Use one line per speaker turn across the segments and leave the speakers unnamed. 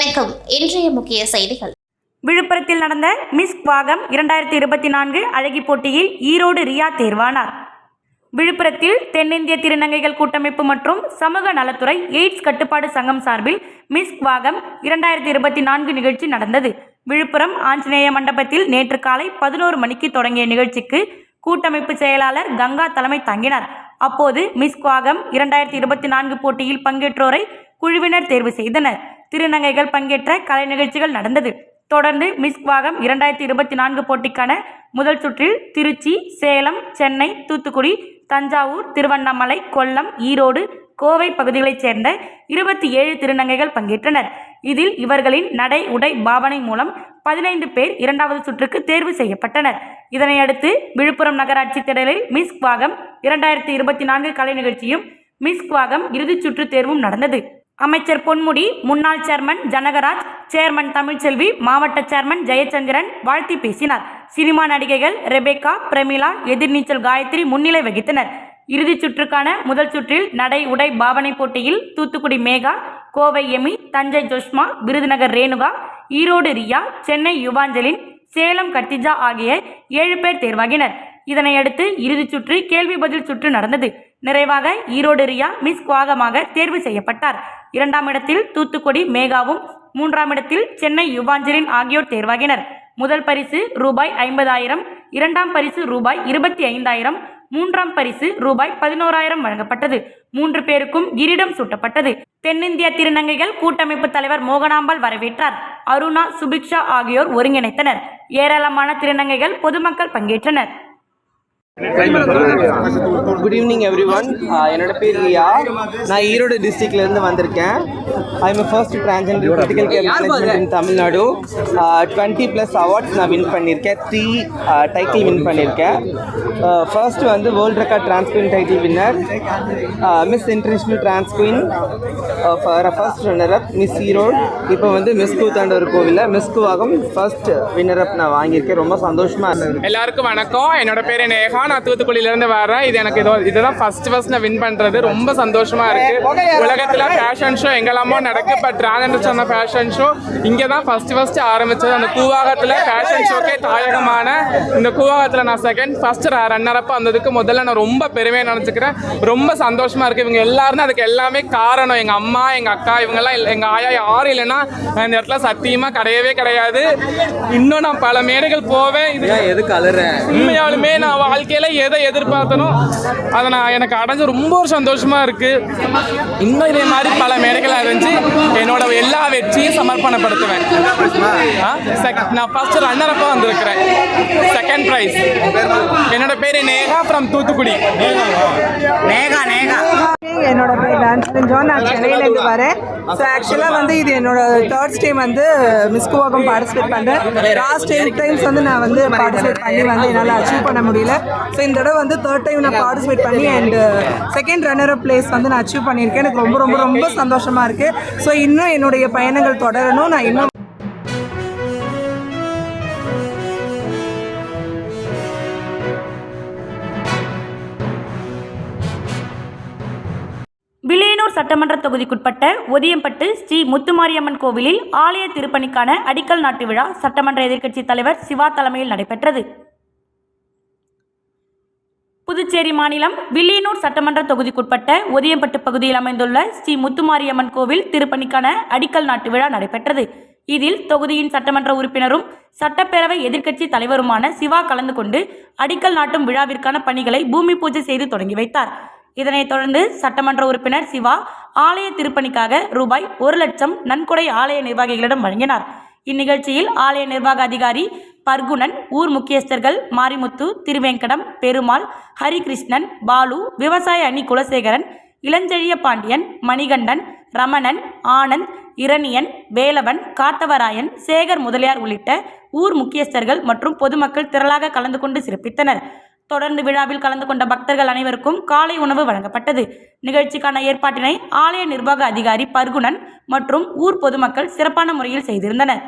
வணக்கம். இன்றைய முக்கிய செய்திகள்.
விழுப்புரத்தில் நடந்த மிஸ் பாகம் இரண்டாயிரத்தி இருபத்தி நான்கு அழகி போட்டியில் ஈரோடு ரியா தேர்வானார். விழுப்புரத்தில் தென்னிந்திய திருநங்கைகள் கூட்டமைப்பு மற்றும் சமூக நலத்துறை எய்ட்ஸ் கட்டுப்பாடு சங்கம் சார்பில் மிஸ் வாகம் இரண்டாயிரத்தி இருபத்தி நான்கு நிகழ்ச்சி நடந்தது. விழுப்புரம் ஆஞ்சநேய மண்டபத்தில் நேற்று காலை பதினோரு மணிக்கு தொடங்கிய நிகழ்ச்சிக்கு கூட்டமைப்பு செயலாளர் கங்கா தலைமை தாங்கினார். அப்போது மிஸ் வாகம் இரண்டாயிரத்தி இருபத்தி நான்கு போட்டியில் பங்கேற்றோரை குழுவினர் தேர்வு செய்தனர். திருநங்கைகள் பங்கேற்ற கலை நிகழ்ச்சிகள் நடந்தது. தொடர்ந்து மிஸ் வாகம் இரண்டாயிரத்தி இருபத்தி நான்கு போட்டிக்கான முதல் சுற்றில் திருச்சி சேலம் சென்னை தூத்துக்குடி தஞ்சாவூர் திருவண்ணாமலை கொல்லம் ஈரோடு கோவை பகுதிகளைச் சேர்ந்த இருபத்தி ஏழு திருநங்கைகள் பங்கேற்றனர். இதில் இவர்களின் நடை உடை பாவனை மூலம் பதினைந்து பேர் இரண்டாவது சுற்றுக்கு தேர்வு செய்யப்பட்டனர். இதனையடுத்து விழுப்புரம் நகராட்சி திடலில் மிஸ் வாகம் இரண்டாயிரத்தி இருபத்தி நான்கு கலை நிகழ்ச்சியும் மிஸ் வாகம் இறுதிச் சுற்று தேர்வும் நடந்தது. அமைச்சர் பொன்முடி முன்னாள் சேர்மன் ஜனகராஜ் சேர்மன் தமிழ்ச்செல்வி மாவட்ட சேர்மன் ஜெயச்சந்திரன் வாழ்த்தி பேசினார். சினிமா நடிகைகள் ரெபேக்கா பிரமிளா எதிர்நீச்சல் காயத்ரி முன்னிலை வகித்தனர். இறுதிச் சுற்றுக்கான முதல் சுற்றில் நடை உடை பாவனை போட்டியில் தூத்துக்குடி மேகா கோவை எமி தஞ்சை ஜொஷ்மா விருதுநகர் ரேணுகா ஈரோடு ரியா சென்னை யுவாஞ்சலின் சேலம் கர்த்திஜா ஆகிய ஏழு பேர் தேர்வாகினர். இதனையடுத்து இறுதிச் சுற்று கேள்வி பதில் சுற்று நடந்தது. நிறைவாக ஈரோடு ரியா மிஸ் குவாகமாக தேர்வு செய்யப்பட்டார். இரண்டாம் இடத்தில் தூத்துக்குடி மேகாவும் மூன்றாம் இடத்தில் சென்னை யுவாஞ்சலின் ஆகியோர் தேர்வாகினர். முதல் பரிசு ரூபாய் ஐம்பதாயிரம் இரண்டாம் பரிசு ரூபாய் இருபத்தி ஐந்தாயிரம் மூன்றாம் பரிசு ரூபாய் பதினோராயிரம் வழங்கப்பட்டது. மூன்று பேருக்கும் கிரீடம் சூட்டப்பட்டது. தென்னிந்திய திருநங்கைகள் கூட்டமைப்பு தலைவர் மோகனாம்பாள் வரவேற்றார். அருணா சுபிக்ஷா ஆகியோர் ஒருங்கிணைத்தனர். ஏராளமான திருநங்கைகள் பொதுமக்கள் பங்கேற்றனர்.
குட் ஈவினிங் எவ்ரி ஒன் என்னோட பேர் ரியா. நான் ஈரோடு டிஸ்ட்ரிக்ட்லேருந்து வந்திருக்கேன். I am first transgender critical care management in Tamil Nadu twenty plus awards நான் வின் பண்ணியிருக்கேன். த்ரீ டைட்டில் வின் பண்ணியிருக்கேன். ஃபர்ஸ்ட் வந்து world record trans queen title winner miss international trans queen for first runner up miss Erode இப்போ வந்து miss Koothandavar கோவிலில் miss Koovagam first winner up நான் வாங்கியிருக்கேன். ரொம்ப சந்தோஷமாக இருந்தது.
எல்லாருக்கும் வணக்கம். என்னோட பேர் நேஹா நான் தூத்துக்குடியிலேருந்து வரேன். இது எனக்கு இதோ இதுதான் ஃபர்ஸ்ட் ஃபர்ஸ்ட் நான் வின் பண்ணுறது ரொம்ப சந்தோஷமா இருக்கு. உலகத்தில் ஃபேஷன் ஷோ எங்கெல்லாமோ நடக்கு. பட் டிராகன் சொன்ன ஃபேஷன் ஷோ இங்கே தான் ஃபர்ஸ்ட் ஃபர்ஸ்ட் ஆரம்பிச்சது. அந்த கூவாகத்தில் ஃபேஷன் ஷோக்கே தாயகமான இந்த கூவாகத்தில் நான் செகண்ட் ஃபர்ஸ்ட் ரன்னர் அப்போ வந்ததுக்கு முதல்ல நான் ரொம்ப பெருமையாக நினச்சிக்கிறேன். ரொம்ப சந்தோஷமா இருக்கு. இவங்க எல்லாரும் அதுக்கு எல்லாமே காரணம். எங்கள் அம்மா எங்கள் அக்கா இவங்கெல்லாம் எங்கள் ஆயா யாரும் இல்லைன்னா இந்த இடத்துல சத்தியமாக கிடையவே கிடையாது. இன்னும் நான் பல மேடைகள் போவேன். இது
எதுக்கு அழுறேன்
உண்மையாலுமே நான் வாழ்க்கையில் எதை எதிர்பார்த்தனோ அதை நான் எனக்கு அடைஞ்சு ரொம்ப ஒரு சந்தோஷமாக இருக்குது இன்னும் இதே மாதிரி பல மேடைகள் அடைஞ்சு என்னோட எல்லா வெற்றியும் சமர்ப்பணப்படுத்துவேன். ஆ? நான் ஃபர்ஸ்ட் ரன்னரப்பாக வந்திருக்கிறேன். செகண்ட் ப்ரைஸ் என்னோட பேர் நேகா ஃப்ரம் தூத்துக்குடி. நேகா நேகா.
என்னோட பேர் டான்ஸ் ஜான் நான் சென்னையிலேருந்து வரேன் ஸோ ஆக்சுவலாக வந்து இது என்னோட தேர்ட் டைம் வந்து மிஸ் குவாகம் பார்ட்டிசிபேட் பண்ணுறேன் லாஸ்ட் எயிட் டைம்ஸ் வந்து நான் வந்து பார்ட்டிசிபேட் பண்ணி வந்து என்னால் அச்சீவ் பண்ண முடியல. ஸோ இந்த தடவை வந்து தேர்ட் டைம் நான் பார்ட்டிசிபேட் பண்ணி அண்ட் செகண்ட் ரன்னர் பிளேஸ் வந்து நான் அச்சீவ் பண்ணியிருக்கேன். எனக்கு ரொம்ப ரொம்ப ரொம்ப சந்தோஷமாக இருக்குது ஸோ இன்னும் என்னுடைய பயணங்கள் தொடரணும். நான் இன்னும்
சட்டமன்ற தொகுதிக்குட்பட்ட ஒதியம்பட்டு ஸ்ரீ முத்துமாரியம்மன் கோவிலில் ஆலய திருப்பணிக்கான அடிக்கல் நாட்டு விழா சட்டமன்ற எதிர்க்கட்சித் தலைவர் சிவா தலைமையில் நடைபெற்றது. புதுச்சேரி மாநிலம் வில்லியனூர் சட்டமன்ற தொகுதிக்குட்பட்ட ஒதியம்பட்டு பகுதியில் அமைந்துள்ள ஸ்ரீ முத்துமாரியம்மன் கோவில் திருப்பணிக்கான அடிக்கல் நாட்டு விழா நடைபெற்றது. இதில் தொகுதியின் சட்டமன்ற உறுப்பினரும் சட்டப்பேரவை எதிர்க்கட்சி தலைவருமான சிவா கலந்து கொண்டு அடிக்கல் நாட்டும் விழாவிற்கான பணிகளை பூமி பூஜை செய்து தொடங்கி வைத்தார். இதனைத் தொடர்ந்து சட்டமன்ற உறுப்பினர் சிவா ஆலய திருப்பணிக்காக ரூபாய் ஒரு லட்சம் நன்கொடை ஆலய நிர்வாகிகளிடம் வழங்கினார். இந்நிகழ்ச்சியில் ஆலய நிர்வாக அதிகாரி பர்குணன் ஊர் முக்கியஸ்தர்கள் மாரிமுத்து திருவேங்கடம் பெருமாள் ஹரிகிருஷ்ணன் பாலு விவசாய அணி குலசேகரன் இளஞ்செழிய பாண்டியன் மணிகண்டன் ரமணன் ஆனந்த் இரணியன் வேலவன் காத்தவராயன் சேகர் முதலியார் உள்ளிட்ட ஊர் முக்கியஸ்தர்கள் மற்றும் பொதுமக்கள் திரளாக கலந்து கொண்டு சிறப்பித்தனர். தொடர்ந்து விழாவில் கலந்து கொண்ட பக்தர்கள் அனைவருக்கும் காலை உணவு வழங்கப்பட்டது. நிகழ்ச்சிக்கான ஏற்பாட்டினை ஆலய நிர்வாக அதிகாரி பர்குணன் மற்றும் ஊர் பொதுமக்கள் சிறப்பான முறையில் செய்திருந்தனர்.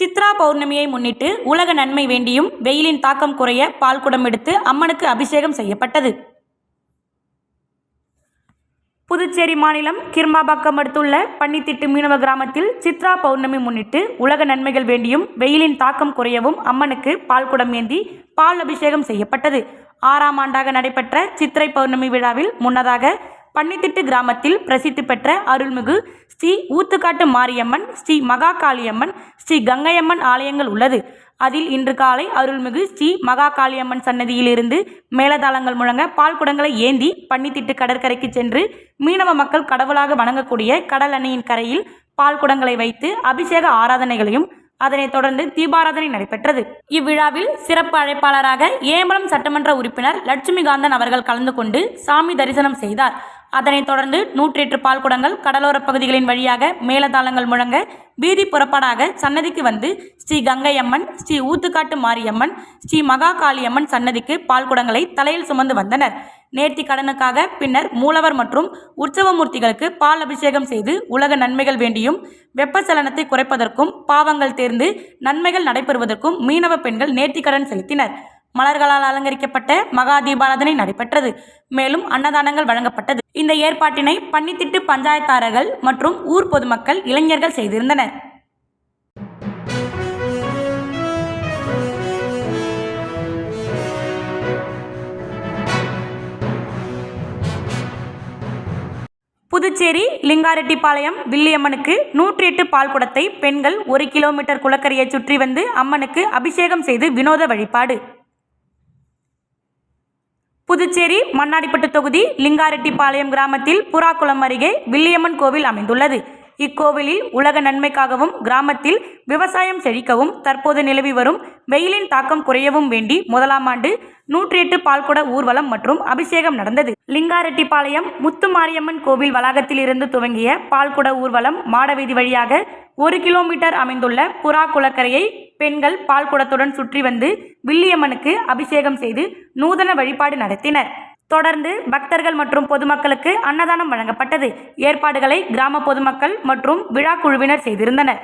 சித்ரா பௌர்ணமியை முன்னிட்டு உலக நன்மை வேண்டியும் வெயிலின் தாக்கம் குறைய பால் குடம் எடுத்து அம்மனுக்கு அபிஷேகம் செய்யப்பட்டது. புதுச்சேரி மாநிலம் கிருமாபாக்கம் அடுத்துள்ள பன்னித்திட்டு மீனவ கிராமத்தில் சித்ரா பௌர்ணமி முன்னிட்டு உலக நன்மைகள் வேண்டியும் வெயிலின் தாக்கம் குறையவும் அம்மனுக்கு பால் குடம் ஏந்தி பால் அபிஷேகம் செய்யப்பட்டது. ஆறாம் ஆண்டாக நடைபெற்ற சித்திரை பௌர்ணமி விழாவில் முன்னதாக பன்னித்திட்டு கிராமத்தில் பிரசித்தி பெற்ற அருள்மிகு ஸ்ரீ ஊத்துக்காட்டு மாரியம்மன் ஸ்ரீ மகா காளியம்மன் ஸ்ரீ கங்கையம்மன் ஆலயங்கள் உள்ளது. அதில் இன்று காலை அருள்மிகு ஸ்ரீ மகா காளியம்மன் சன்னதியிலிருந்து மேலதாளங்கள் முழங்க பால் குடங்களை ஏந்தி பன்னித்திட்டு கடற்கரைக்கு சென்று மீனவ மக்கள் கடவுளாக வணங்கக்கூடிய கடல் அணையின் கரையில் பால் குடங்களை வைத்து அபிஷேக ஆராதனைகளையும் அதனைத் தொடர்ந்து தீபாராதனை நடைபெற்றது. இவ்விழாவில் சிறப்பு அழைப்பாளராக ஏம்பலம் சட்டமன்ற உறுப்பினர் லட்சுமிகாந்தன் அவர்கள் கலந்து கொண்டு சாமி தரிசனம் செய்தார். அதனைத் தொடர்ந்து நூற்றி எட்டு பால் குடங்கள் கடலோரப் பகுதிகளின் வழியாக மேலதாளங்கள் முழங்க வீதி புறப்பாடாக சன்னதிக்கு வந்து ஸ்ரீ கங்கையம்மன் ஸ்ரீ ஊத்துக்காட்டு மாரியம்மன் ஸ்ரீ மகா காளியம்மன் சன்னதிக்கு பால் குடங்களை தலையில் சுமந்து வந்தனர். நேர்த்தி கடனுக்காக பின்னர் மூலவர் மற்றும் உற்சவமூர்த்திகளுக்கு பால் அபிஷேகம் செய்து உலக நன்மைகள் வேண்டியும் வெப்பச்சலனத்தை குறைப்பதற்கும் பாவங்கள் தேர்ந்து நன்மைகள் நடைபெறுவதற்கும் மீனவ பெண்கள் நேர்த்திக்கடன் செலுத்தினர். மலர்களால் அலங்கரிக்கப்பட்ட மகா தீபாராதனை நடைபெற்றது. மேலும் அன்னதானங்கள் வழங்கப்பட்டது. இந்த ஏற்பாட்டினை பன்னித்திட்டு பஞ்சாயத்தாரர்கள் மற்றும் ஊர் பொதுமக்கள் இளைஞர்கள் செய்திருந்தனர். புதுச்சேரி லிங்காரெட்டிப்பாளையம் வில்லியம்மனுக்கு நூற்றி எட்டு பால் குடத்தை பெண்கள் ஒரு கிலோமீட்டர் குளக்கரையை சுற்றி வந்து அம்மனுக்கு அபிஷேகம் செய்து வினோத வழிபாடு. புதுச்சேரி மண்ணாடிப்பட்டு தொகுதி லிங்காரெட்டிப்பாளையம் கிராமத்தில் புறாக்குளம் அருகே வில்லியம்மன் கோவில் அமைந்துள்ளது. இக்கோவிலில் உலக நன்மைக்காகவும் கிராமத்தில் விவசாயம் செழிக்கவும் தற்போது நிலவி வரும் வெயிலின் தாக்கம் குறையவும் வேண்டி முதலாம் ஆண்டு நூற்றி எட்டு பால்குட ஊர்வலம் மற்றும் அபிஷேகம் நடந்தது. லிங்காரெட்டிப்பாளையம் முத்துமாரியம்மன் கோவில் வளாகத்தில் இருந்து துவங்கிய பால்குட ஊர்வலம் மாடவீதி வழியாக ஒரு கிலோமீட்டர் அமைந்துள்ள புறா குளக்கரையை பெண்கள் பால்குடத்துடன் சுற்றி வந்து வில்லியம்மனுக்கு அபிஷேகம் செய்து நூதன வழிபாடு நடத்தினர். தொடர்ந்து பக்தர்கள் மற்றும் பொதுமக்களுக்கு அன்னதானம் வழங்கப்பட்டது. ஏற்பாடுகளை கிராம பொதுமக்கள் மற்றும் விழா குழுவினர் செய்திருந்தனர்.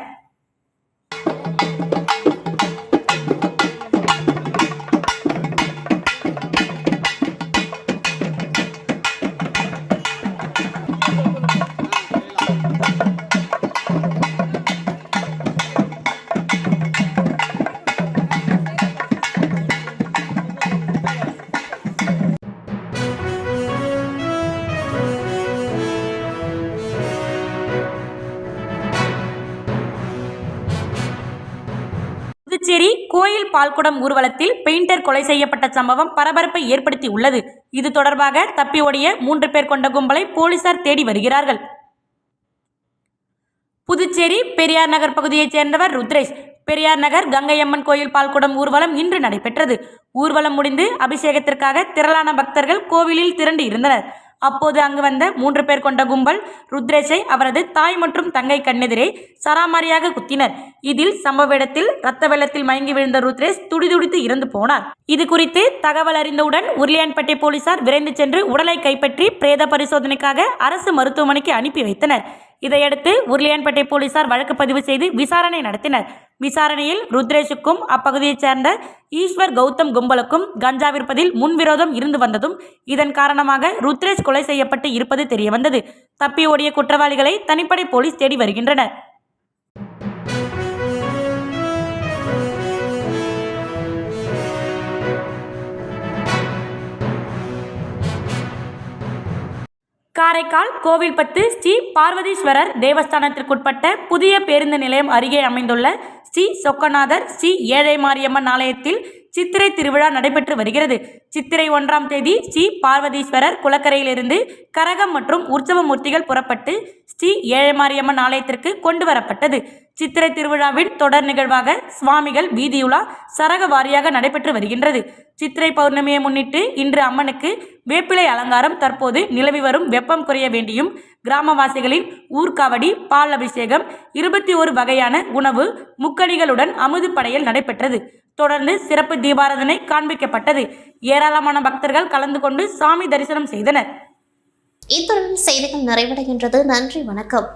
புதுச்சேரி கோயில் பால்குடம் ஊர்வலத்தில் பெயிண்டர் கொலை செய்யப்பட்ட சம்பவம் பரபரப்பை ஏற்படுத்தி உள்ளது. இது தொடர்பாக தப்பி ஓடிய மூன்று பேர் கொண்ட கும்பலை போலீசார் தேடி வருகிறார்கள். புதுச்சேரி பெரியார் நகர் பகுதியைச் சேர்ந்தவர் ருத்ரேஷ். பெரியார் நகர் கங்கையம்மன் கோயில் பால்குடம் ஊர்வலம் இன்று நடைபெற்றது. ஊர்வலம் முடிந்து அபிஷேகத்திற்காக திரளான பக்தர்கள் கோவிலில் திரண்டு இருந்தனர் அப்போது அங்கு வந்த மூன்று பேர் கொண்ட கும்பல் ருத்ரேஷை அவரது தாய் மற்றும் தங்கை கண்ணெதிரே சராமாரியாக குத்தினர். இதில் சம்பவ இடத்தில் ரத்த வெள்ளத்தில் மயங்கி விழுந்த ருத்ரேஷ் துடிதுடித்து இறந்து போனார். இது குறித்து தகவல் அறிந்தவுடன் உருளியான்பேட்டை போலீசார் விரைந்து சென்று உடலை கைப்பற்றி பிரேத பரிசோதனைக்காக அரசு மருத்துவமனைக்கு அனுப்பி வைத்தனர். இதையடுத்து உருளியான்பேட்டை போலீசார் வழக்கு பதிவு செய்து விசாரணை நடத்தினர். விசாரணையில் ருத்ரேஷுக்கும் அப்பகுதியைச் சேர்ந்த ஈஸ்வர் கௌதம் கும்பலுக்கும் கஞ்சா விற்பதில் முன்விரோதம் இருந்து வந்ததும் இதன் காரணமாக ருத்ரேஷ் கொலை செய்யப்பட்டு இருப்பது தெரியவந்தது. தப்பி ஓடிய குற்றவாளிகளை தனிப்படை போலீஸ் தேடி வருகின்றனர். காரைக்கால் கோவில்பத்து ஸ்ரீ பார்வதீஸ்வரர் தேவஸ்தானத்திற்குட்பட்ட புதிய பேருந்து நிலையம் அருகே அமைந்துள்ள ஸ்ரீ சொக்கநாதர் ஸ்ரீ ஏழை மாரியம்மன் ஆலயத்தில் சித்திரை திருவிழா நடைபெற்று வருகிறது. சித்திரை ஒன்றாம் தேதி ஸ்ரீ பார்வதீஸ்வரர் குளக்கரையிலிருந்து கரகம் மற்றும் உற்சவ மூர்த்திகள் புறப்பட்டு ஸ்ரீ ஏழைமாரியம்மன் ஆலயத்திற்கு கொண்டு வரப்பட்டது. சித்திரை திருவிழாவின் தொடர் நிகழ்வாக சுவாமிகள் வீதியுலா சரக வாரியாக நடைபெற்று வருகின்றது. சித்திரை பௌர்ணமியை முன்னிட்டு இன்று அம்மனுக்கு வேப்பிலை அலங்காரம் தற்போது நிலவி வரும் வெப்பம் குறைய வேண்டியும் கிராமவாசிகளின் ஊர்காவடி பால் அபிஷேகம் இருபத்தி ஒரு வகையான உணவு முக்கணிகளுடன் அமுது படையல் நடைபெற்றது. தொடர்ந்து சிறப்பு தீபாராதனை காண்பிக்கப்பட்டது. ஏராளமான பக்தர்கள் கலந்து கொண்டு சாமி தரிசனம் செய்தனர்.
இத்துடன் செய்திகள் நிறைவடைகின்றது. நன்றி வணக்கம்.